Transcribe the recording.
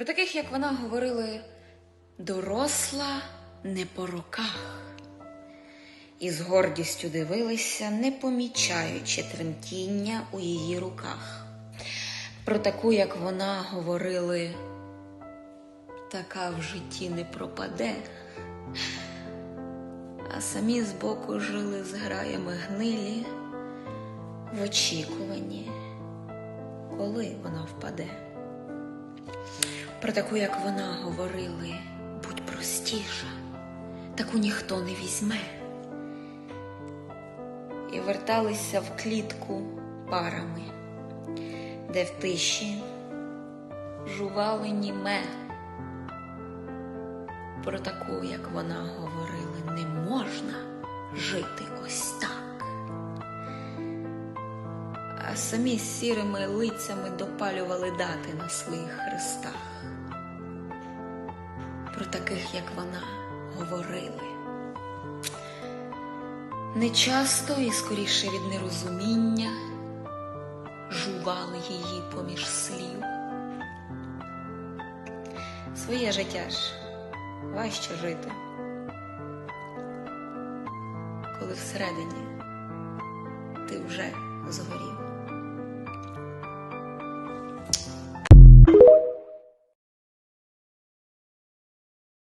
Про таких, як вона, говорили доросла не по роках. І з гордістю дивилися, не помічаючи тремтіння у її руках. Про таку, як вона, говорили, така в житті не пропаде. А самі збоку жили з граями гнилі в очікуванні, коли вона впаде. Про таку, як вона, говорили, будь простіша, таку ніхто не візьме. І верталися в клітку парами, де в тиші жували німе. Про таку, як вона говорили, не можна жити ось А самі сірими лицями допалювали дати на своїх хрестах. Про таких, як вона, говорили. Нечасто і скоріше від нерозуміння жували її поміж слів. Своє життя ж важче жити, коли всередині ти вже згорів.